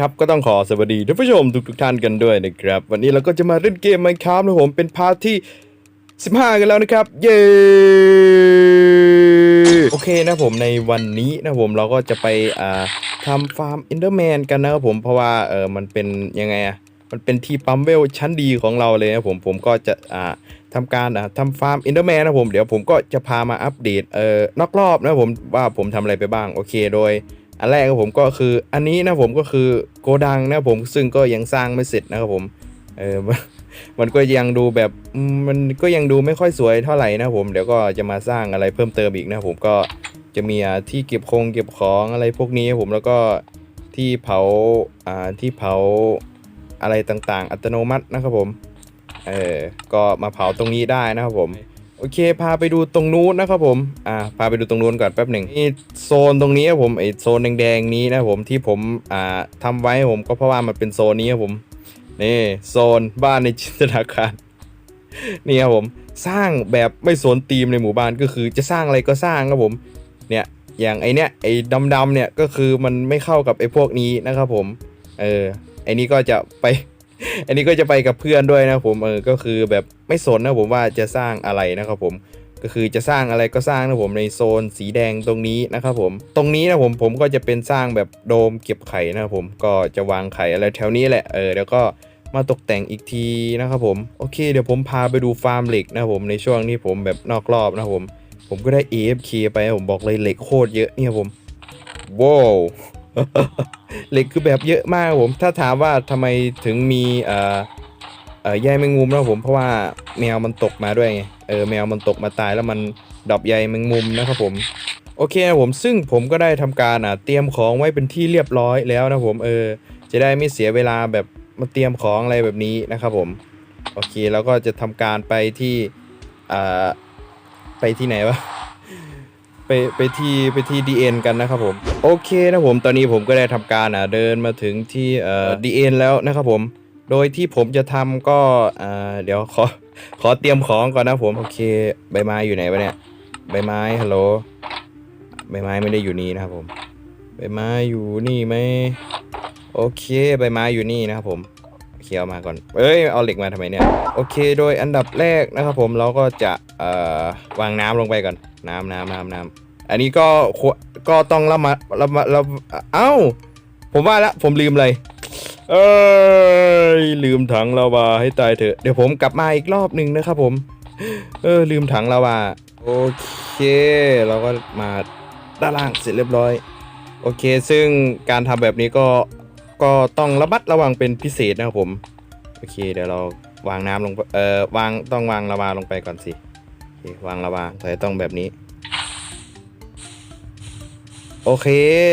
ครับก็ต้องขอสวัสดีท่านผู้ชมทุกๆท่านกันด้วยนะครับ วันนี้เราก็จะมาเล่นเกม Minecraft นะผมเป็นพาร์ทที่ 15 กันแล้วนะครับ เย้โอเคนะผมในวันนี้นะผมเราก็จะไปอ่าทำฟาร์มอินเดอร์แมนกันนะครับผมเพราะว่าเออมันเป็นยังไงอะมันเป็นที่ปั๊มเวลชั้นดีของเราเลยนะผมผมก็จะอ่าทำการอ่าทำฟาร์มอินเดอร์แมนนะผมเดี๋ยวผมก็จะพามาอัปเดตเอ่อนอกรอบนะผมว่าผมทำอะไรไปบ้างโอเคโดย อันแรกครับผมก็คืออันนี้นะผมก็คือโกดังนะผมซึ่งก็ยังสร้างไม่เสร็จนะครับผมเออมันก็ยังดูแบบมันก็ยังดูไม่ค่อยสวยเท่าไหร่นะผมเดี๋ยวก็จะมาสร้างอะไรเพิ่มเติมอีกนะผมก็จะมีที่เก็บคงเก็บของอะไรพวกนี้ผมแล้วก็ที่เผาอ่าที่เผาอะไรต่างๆ อัตโนมัตินะครับผมเออก็มาเผาตรงนี้ได้นะครับผม โอเค พาไปดูตรงนู้นนะครับผมอ่าพาไปดูตรงนู้นก่อนแป๊บหนึ่งนี่โซนตรงนี้ครับผมไอโซนแดงๆนี้นะผมที่ผมอ่าทำไว้ผมก็เพราะว่ามันเป็นโซนนี้ครับผมนี่โซนบ้านในจินตนาการนี่ครับผมสร้างแบบไม่สนธีมในหมู่บ้านก็คือจะสร้างอะไรก็สร้างครับผมเนี่ยอย่างไอเนี้ยไอดำๆเนี่ยก็คือมันไม่เข้ากับไอพวกนี้นะครับผมเออไอนี้ก็จะไป อันนี้ก็จะไปกับเพื่อนด้วยนะผมเออก็คือแบบไม่สนนะผมว่าจะสร้างอะไรนะครับผมก็คือจะสร้างอะไรก็สร้างนะผมในโซนสีแดงตรงนี้นะครับผม ตรงนี้นะผมผมก็จะเป็นสร้างแบบโดมเก็บไข่นะครับผมก็จะวางไข่อะไรแถวนี้แหละเออแล้วก็มาตกแต่งอีกทีนะครับผมโอเคเดี๋ยวผมพาไปดูฟาร์มเหล็กนะครับผมในช่วงที่ผมแบบนอกรอบนะครับผม ผมก็ได้ AFK ไปผมบอกเลยเหล็กโคตรเยอะเนี่ยผมว้าว เหล็กคือแบบเยอะมากผม ถ้าถามว่าทำไมถึงมีเอ่อเอ่อใยแมงมุมนะผมเพราะว่าแมวมันตกมาด้วยไงเออแมวมันตกมาตายแล้วมันดอปใยแมงมุมนะครับผมโอเคครับผมซึ่งผมก็ได้ทำการอะเตรียมของไว้เป็นที่เรียบร้อยแล้วนะผมเออจะได้ไม่เสียเวลาแบบมาเตรียมของอะไรแบบนี้นะครับผมโอเคแล้วก็จะทำการไปที่อ่าไปที่ไหนวะ ไปไปที่ไปที่ DN กันนะครับผมโอเคนะผมตอนนี้ผมก็ได้ทำการอะเดินมาถึงที่เอ่อ DN แล้วนะครับผม โดยที่ผมจะทำก็อ่าเดี๋ยวขอขอเตรียมของก่อนนะผมโอเคใบไม้อยู่ไหนวะเนี่ยใบไม้ฮัลโหลใบไม้ไม่ได้อยู่นี่นะครับผมใบไม้อยู่นี่ไหมโอเคใบไม้อยู่นี่นะครับผมเคเอามาก่อนเอ้ยเอาเหล็กมาทำไมเนี่ยโอเค โดยอันดับแรกนะครับผมเราก็จะ เอ่อวางน้ำลงไปก่อน น้ำน้ำน้ำน้ำอันนี้ก็ก็ต้องระมัดระมัดระเอ้า ผมว่าละผมลืมเลยเอ้ยลืมถังลาวาให้ตายเถอะ เดี๋ยวผมกลับมาอีกรอบหนึ่งนะครับผม เออลืมถังลาวาโอเค เราก็มาด้านล่างเสร็จเรียบร้อย โอเค ซึ่งการทำแบบนี้ก็ก็ต้องระมัดระวังเป็นพิเศษนะครับผม โอเค เดี๋ยวเราวางน้ำลงเอ่อวางต้องวางลาวาลงไปก่อนสิ วางลาวาแต่ต้องแบบนี้ โอเค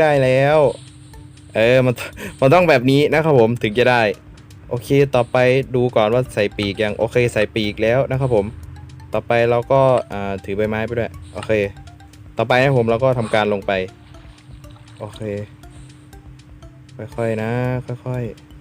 ได้แล้ว เออมันมันต้องแบบนี้นะครับผมถึงจะได้ โอเคต่อไปดูก่อนว่าใส่ปีกยังโอเค ใส่ปีกแล้วนะครับผม ต่อไปเราก็ถือใบไม้ไปด้วยโอเค ต่อไปนะผมเราก็ทำการลงไป โอเค ค่อยๆนะ ค่อยๆ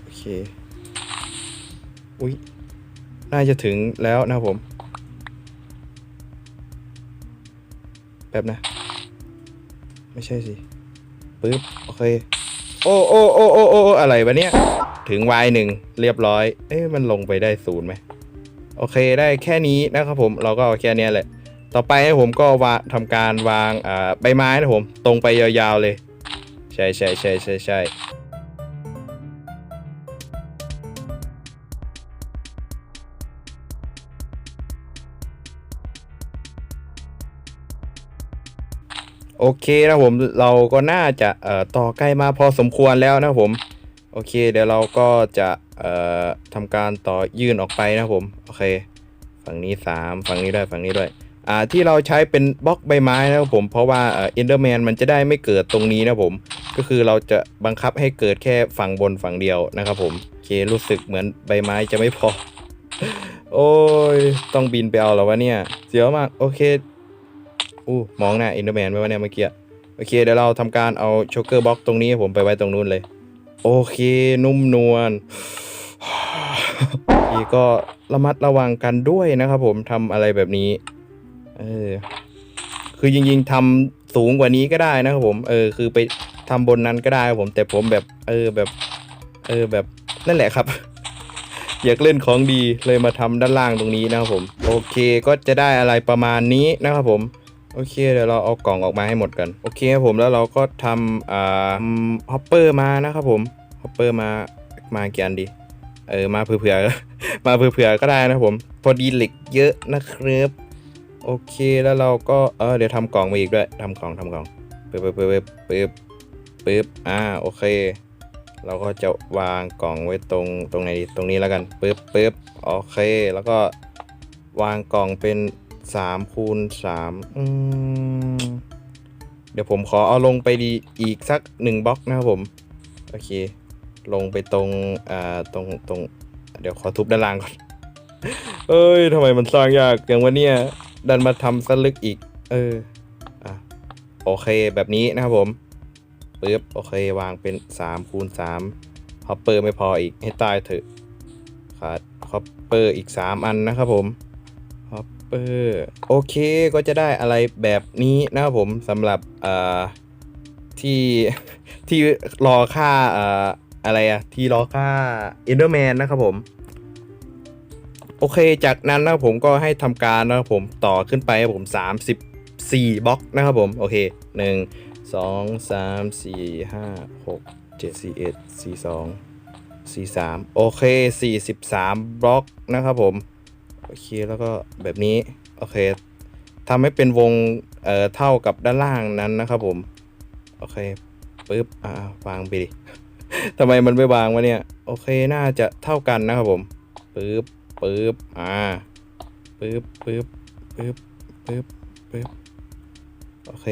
โอเค อุ๊ย น่าจะถึงแล้วนะครับผม แป๊บนะ ไม่ใช่สิปึ๊บ โอเค โอ้โอ้โอ้โอ้โอ้อะไรวะเนี่ยถึง y หนึ่งเรียบร้อย เอ๊ะมันลงไปได้ศูนย์ไหม โอเคได้แค่นี้นะครับผม เราก็เอาแค่นี้แหละ ต่อไปให้ผมก็วาทำการวางอ่าใบไม้นะผม ตรงไปยาวๆเลย ใช่ใช่ใช่ใช่ใช่ โอเคนะผมเราก็น่าจะเอ่อต่อใกล้มาพอสมควรแล้วนะผมโอเค เดี๋ยวเราก็จะเอ่อทำการต่อยื่นออกไปนะผมโอเค ฝั่งนี้ 3 ฝั่งนี้ด้วยฝั่งนี้ด้วยอ่าที่เราใช้เป็นบล็อกใบไม้นะครับผมเพราะว่าเอ่อ Enderman มันจะได้ไม่เกิดตรงนี้นะผมก็คือเราจะบังคับให้เกิดแค่ฝั่งบนฝั่งเดียวนะครับผมโอเครู้สึกเหมือนใบไม้จะไม่พอ โอ้ยต้องบินไปเอาแล้ววะเนี่ยเสียวมากโอเค อู้มองหน้า Enderman ไว้วะเนี่ยเมื่อกี้โอเคเดี๋ยวเราทำการเอาช็อกเกอร์บล็อกตรงนี้ผมไปไว้ตรงนู้นเลย โอเคนุ่มนวลพี่ก็ระมัดระวังกันด้วยนะครับผมทำอะไรแบบนี้เออคือจริงๆทำสูงกว่านี้ก็ได้นะครับผมเออคือไปทำบนนั้นก็ได้ครับผมแต่ผมแบบเออแบบ เออแบบนั่นแหละครับ อยากเล่นของดีเลยมาทำด้านล่างตรงนี้นะครับผม โอเคก็จะได้อะไรประมาณนี้นะครับผม โอเคเดี๋ยวเราเอากล่องออกมาให้หมดกันโอเคครับผมแล้วเราก็ทำอ่าฮอปเปอร์มานะครับผมฮอปเปอร์มามากี่อันดีเออมาเผื่อๆมาเผื่อๆก็ได้นะผมพอดีเหล็กเยอะนะครับโอเคแล้วเราก็เออเดี๋ยวทำกล่องมาอีกด้วยทำกล่องทำกล่องปึ๊บปึ๊บปึ๊บปึ๊บปึ๊บอ่าโอเค เราก็จะวางกล่องไว้ตรงตรงไหนดีตรงนี้แล้วกันปึ๊บปึ๊บโอเค แล้วก็วางกล่องเป็น 3คูณ3อืมเดี๋ยวผมขอเอาลงไปดีอีกสักหนึ่งบล็อกนะครับผม โอเค ลงไปตรงอ่าตรงตรงเดี๋ยวขอทุบด้านล่างก่อน เอ้ยทำไมมันสร้างยากอย่างวันเนี้ยดันมาทำสลึกอีก เอออะโอเคแบบนี้นะครับผมปึ๊บโอเควางเป็น3คูณ3ฮอปเปอร์ไม่พออีกให้ตายเถอะขาดฮอปเปอร์อีก 3 อันนะครับผมอ เปอร์โอเคก็จะได้อะไรแบบนี้นะครับผมสำหรับที่ที่รอค่าอะไรอะที่รอค่าเอนเดอร์แมนนะครับผมโอเค จากนั้นนะครับผมก็ให้ทำการนะครับผมต่อขึ้นไปครับผม 34บล็อกนะครับผม โอเค 1 2 3 4 5 6 7 4 1 4 2 4 3 โอเค 43บล็อกนะครับผม โอเคแล้วก็แบบนี้ โอเคทำให้เป็นวงเอ่อเท่ากับด้านล่างนั้นนะครับผม โอเคปึ๊บอ่าวางไปดิทำไมมันไม่วางวะเนี่ย โอเคน่าจะเท่ากันนะครับผมปึ๊บปึ๊บอ่าปึ๊บปึ๊บปึ๊บปึ๊บปึ๊บโอเค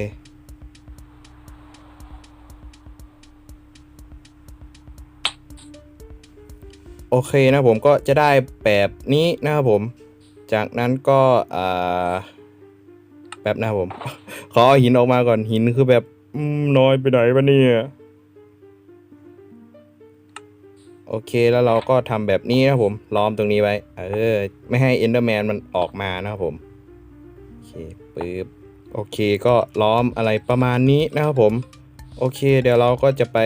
โอเคนะผมก็จะได้แบบนี้นะครับผม จากนั้นก็อ่าแบบนะครับผม ขอเอาหินออกมาก่อนหินคือแบบอืมน้อยไปไหนวะเนี่ย โอเคแล้วเราก็ทำแบบนี้นะครับผมล้อมตรงนี้ไว้ เออ ไม่ให้เอนเดอร์แมนมันออกมานะครับผม โอเคปึ๊บโอเคก็ล้อมอะไรประมาณนี้นะครับผม โอเค เดี๋ยวเราก็จะไป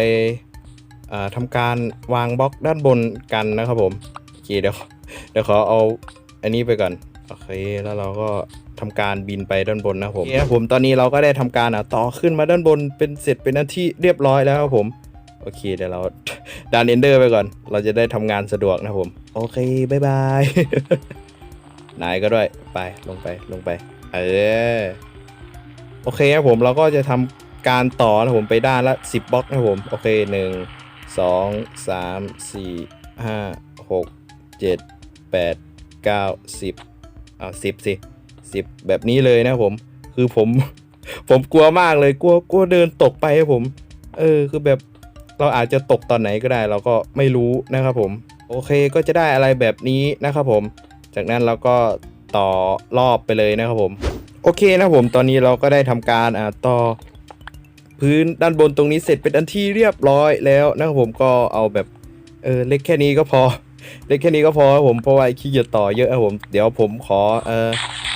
อ่าทำการวางบล็อกด้านบนกันนะครับผม โอเคเดี๋ยวเดี๋ยวขอเอา อันนี้ไปก่อนโอเคแล้วเราก็ทำการบินไปด้านบนนะครับผมโอเคครับผมตอนนี้เราก็ได้ทำการอะต่อขึ้นมาด้านบนเป็นเสร็จเป็นหน้าที่เรียบร้อยแล้วครับผมโอเคเดี๋ยวเราดันเอนเดอร์ไปก่อน เราจะได้ทำงานสะดวกนะครับผม โอเคบายบายนายก็ด้วยไปลงไปลงไป เออโอเคครับผมเราก็จะทำการต่อนะผมไปด้านละ 10บล็อกนะครับผมโอเค 1 2 3 4 5 6 7 8 9 10เอา10สิ10 แบบนี้เลยนะผม คือผม ผมกลัวมากเลยกลัวกลัวเดินตกไปครับผม เออคือแบบเราอาจจะตกตอนไหนก็ได้ เราก็ไม่รู้นะครับผม โอเคก็จะได้อะไรแบบนี้นะครับผม จากนั้นเราก็ต่อรอบไปเลยนะครับผม โอเคนะผมตอนนี้เราก็ได้ทำการอ่าต่อพื้นด้านบนตรงนี้เสร็จเป็นอันที่เรียบร้อยแล้วนะครับผมก็เอาแบบเออเล็กแค่นี้ก็พอ เล็กแค่นี้ก็พอครับผมเพราะว่าขี้เกียจต่อเยอะครับผมเดี๋ยวผมขอเออ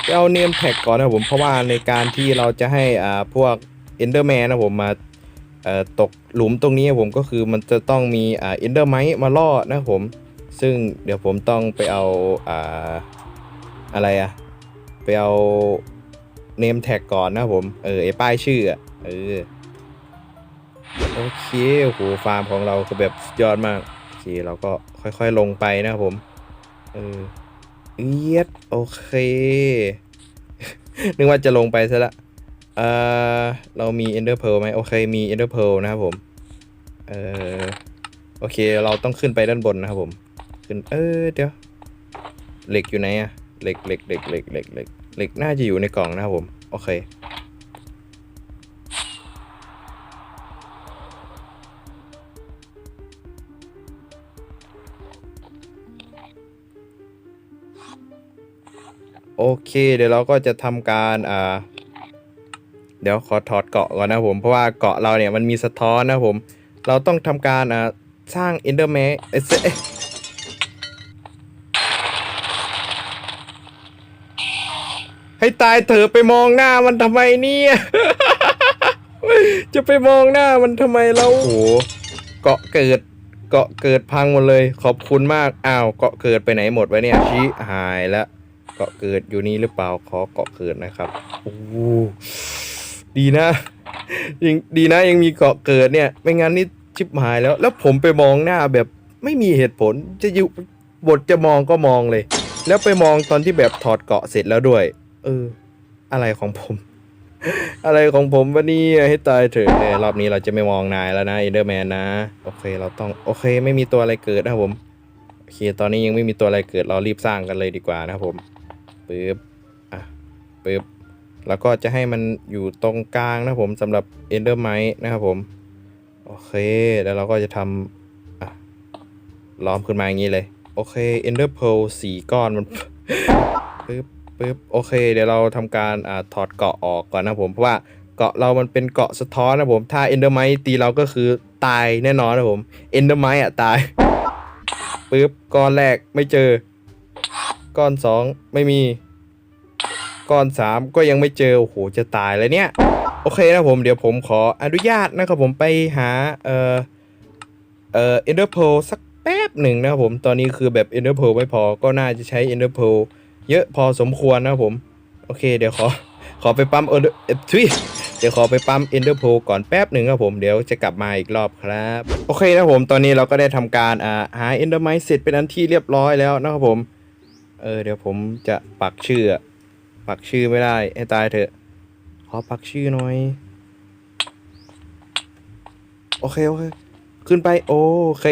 ไปเอาเนมแท็กก่อนนะครับผมเพราะว่าในการที่เราจะให้อ่าพวกเอนเดอร์แมนนะผมมาเอ่อตกหลุมตรงนี้ครับผมก็คือมันจะต้องมีอ่าเอนเดอร์ไมท์มาล่อนะครับผม ซึ่งเดี๋ยวผมต้องไปเอาอ่าอะไรอะไปเอาเนมแท็กก่อนนะครับผมเออไอป้ายชื่ออะเออโอเคโอ้โหฟาร์มของเราก็แบบยอดมาก เคเราก็ค่อยๆลงไปนะครับผม เออเอียดโอเค นึกว่าจะลงไปซะละเออเรามี Ender Pearl ไหมโอเคมี Ender Pearl นะครับผม เออโอเคเราต้องขึ้นไปด้านบนนะครับผม ขึ้น เออเดี๋ยว เหล็กอยู่ไหนอะเหล็กเหล็กเหล็กเหล็กเหล็กเหล็กเหล็กน่าจะอยู่ในกล่องนะครับผม โอเค เค เดี๋ยวเราก็จะทำการอ่าเดี๋ยวขอถอดเกาะก่อนนะผม เพราะว่าเกาะเราเนี่ยมันมีสะท้อนนะผม เราต้องทำการอ่าสร้าง Enderman เอ้ยเอ้ยให้ตายเถอะไปมองหน้ามันทำไมเนี่ย จะไปมองหน้ามันทำไมแล้วโอ้โหเกาะเกิดเกาะเกิดพังหมดเลย ขอบคุณมาก อ้าวเกาะเกิดไปไหนหมดวะเนี่ยชี้หายแล้ว เกาะเกิดอยู่นี่หรือเปล่าขอเกาะเกิดนะครับโอ้โหดีนะยังดีนะยังมีเกาะเกิดเนี่ยไม่งั้นนี่ชิบหายแล้ว แล้วผมไปมองหน้าแบบไม่มีเหตุผลจะอยู่บทจะมองก็มองเลย แล้วไปมองตอนที่แบบถอดเกาะเสร็จแล้วด้วย เออ อะไรของผม อะไรของผมวะเนี่ให้ตายเถอะรอบนี้เราจะไม่มองนายแล้วนะเอเดอร์แมนนะ โอเคเราต้องโอเค ไม่มีตัวอะไรเกิดนะครับผมโอเคตอนนี้ยังไม่มีตัวอะไรเกิดเรารีบสร้างกันเลยดีกว่านะครับผม ปึ๊บอะปึ๊บแล้วก็จะให้มันอยู่ตรงกลางนะผมสำหรับ Ender m i t e นะครับผม โอเค แล้วเราก็จะทำอะล้อมขึ้นมาอย่างนี้เลย โอเค Ender Pearl สี่ก้อนมันปึ๊บปึ๊บโอเค เดี๋ยวเราทำการอ่าถอดเกาะออกก่อนนะผมเพราะว่าเกาะเรามันเป็นเกาะสะท้อนนะผม ถ้า Ender m i t e ตีเราก็คือตายแน่นอนนะผม Ender m i t e อะตายปึ๊บก้อนแรกไม่เจอ ก้อนสองไม่มี ก้อนสามก็ยังไม่เจอ โอ้โห จะตายแล้วเนี่ย โอเคนะผมเดี๋ยวผมขออนุญาตนะครับผมไปหา เอ่อ เอ่อ Ender Pearl สักแป๊บหนึ่งนะครับผม ตอนนี้คือแบบ Ender Pearl ไม่พอ ก็น่าจะใช้ Ender Pearl เยอะพอสมควรนะครับผม โอเค เดี๋ยวขอ ขอไปปั๊มเออทุยเดี๋ยวขอไปปั๊ม Ender Pearl ก่อนแป๊บหนึ่งครับผมเดี๋ยวจะกลับมาอีกรอบครับ โอเคนะผมตอนนี้เราก็ได้ทำการอ่าหา Ender Mine เสร็จเป็นอันที่เรียบร้อยแล้วนะครับผม เออเดี๋ยวผมจะปักชื่อปักชื่อไม่ได้ให้ตายเถอะ ขอปักชื่อหน่อย โอเคโอเค ขึ้นไปโอเค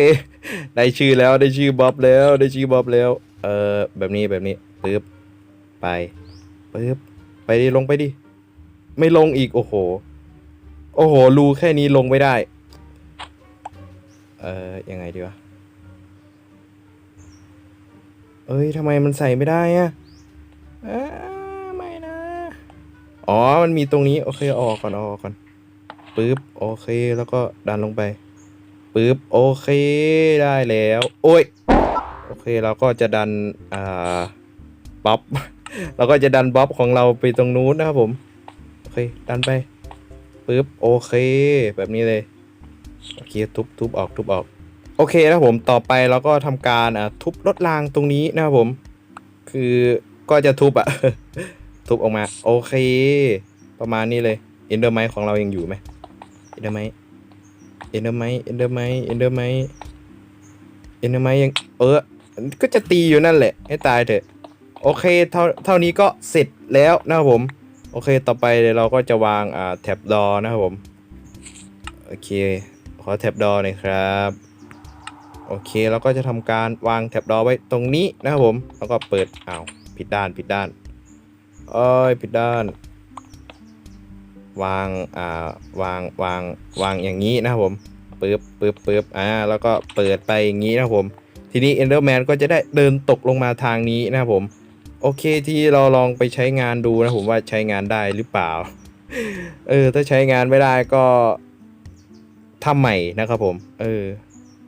ได้ชื่อแล้วได้ชื่อบ๊อบแล้วได้ชื่อบ๊อบแล้ว เออแบบนี้แบบนี้ปึ๊บไปปึ๊บไปดิลงไปดิ ไม่ลงอีกโอ้โห โอ้โหรูแค่นี้ลงไม่ได้ เออยังไงดีวะ เอ้ยทำไมมันใส่ไม่ได้อะไม่นะ อ๋อ มันมีตรงนี้ โอเคออกก่อนอออกก่อนปึ๊บโอเคแล้วก็ดันลงไปปึ๊บโอเคได้แล้ว โอ้ยโอเคเราก็จะดันอ่าบ๊อบเราก็จะดันบ๊อบของเราไปตรงนู้นนะครับผมโอเคดันไปปึ๊บโอเค แบบนี้เลยโอเคทุบทุบออกทุบออก โอเคนะครับผมต่อไปเราก็ทำการทุบรถรางตรงนี้นะครับผม คือก็จะทุบอะทุบออกมา โอเค ประมาณนี้เลยเอนเดอร์ไมของเรายังอยู่ไหมเอนเดอร์ไมเอนเดอร์ไมเอนเดอร์ไมเอนเดอร์ไมเอนเดอร์ไมยังเออก็จะตีอยู่นั่นแหละ ให้ตายเถอะ โอเคเท่าเท่านี้ก็เสร็จแล้วนะครับผม โอเคต่อไปเดี๋ยวเราก็จะวางอ่าแท็บดอนะครับผม โอเค ขอแท็บดอหน่อยครับ โอเคเราก็จะทำการวางแท็บดอไว้ตรงนี้นะครับผม แล้วก็เปิดอ้าวผิดด้านผิดด้านเอ้ยผิดด้าน วางอ่าวางวางวางอย่างนี้นะครับผมปึ๊บปึ๊บปึ๊บอ่าแล้วก็เปิดไปอย่างนี้นะครับผม ทีนี้ Enderman ก็จะได้เดินตกลงมาทางนี้นะครับผม โอเคที่เราลองไปใช้งานดูนะผมว่าใช้งานได้หรือเปล่า เออถ้าใช้งานไม่ได้ก็ทำใหม่นะครับผม เออ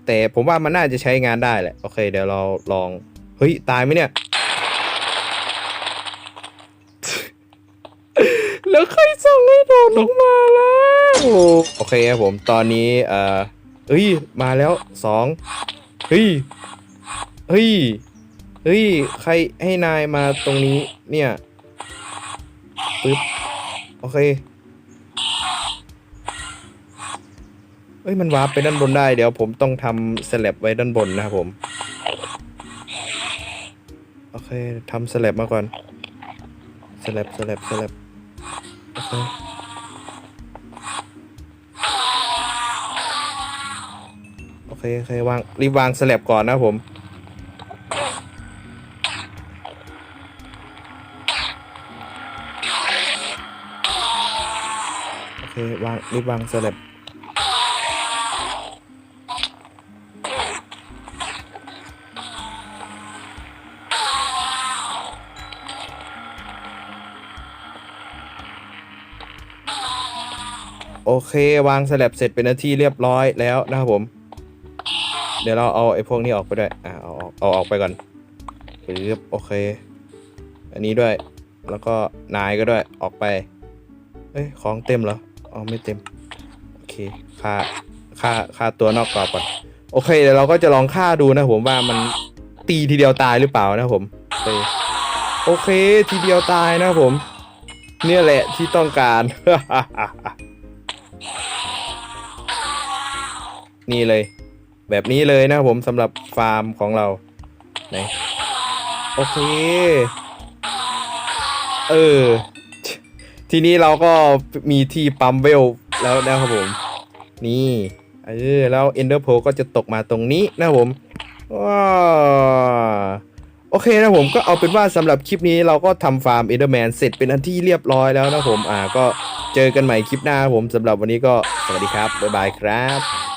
แต่ผมว่ามันน่าจะใช้งานได้แหละ โอเค เดี๋ยวเราลอง เฮ้ย ตายไหมเนี่ย แล้วใครส่งให้โดดลงมาแล้ว โอเคครับผมตอนนี้เอ่อเฮ้ย มาแล้วสองเฮ้ย เฮ้ย เฮ้ย ใครให้นายมาตรงนี้เนี่ยปึ๊บ โอเค เอ้ยมันวาร์ปไปด้านบนได้เดี๋ยวผมต้องทำสแลบไว้ด้านบนนะครับผม โอเคทำสแลบมาก่อนสแลบสแลบสแลบโอเคโอเคโอเควางรีบวางสแลบก่อนนะครับผมโอเควางรีบวางสแลบ เควางสแลบเสร็จเป็นหน้าที่เรียบร้อยแล้วนะครับผม เดี๋ยวเราเอาไอ้พวกนี้ออกไปด้วยอ่าเอาออกเอาออกไปก่อนปึ๊บโอเค อันนี้ด้วยแล้วก็นายก็ด้วยออกไปเอ้ยของเต็มเหรออ๋อไม่เต็มฆ่าฆ่าฆ่าตัวนอกกรอบก่อนโอเคเดี๋ยวเราก็จะลองฆ่าดูนะผมว่ามันตีทีเดียวตายหรือเปล่านะผมโอเคโอเคทีเดียวตายนะผม เนี่ยแหละที่ต้องการ นี่เลย แบบนี้เลยนะผมสำหรับฟาร์มของเราไหนโอเค เออ ทีนี้เราก็มีที่ปั๊มเวลแล้วนะครับผม นี่เออแล้วเอนเดอร์โพก็จะตกมาตรงนี้นะครับผมว้าโอเคนะผมก็เอาเป็นว่าสำหรับคลิปนี้เราก็ทำฟาร์มเอนเดอร์แมนเสร็จเป็นอันที่เรียบร้อยแล้วนะผมอ่าก็เจอกันใหม่คลิปหน้าครับผมสำหรับวันนี้ก็สวัสดีครับ บ๊ายบายครับ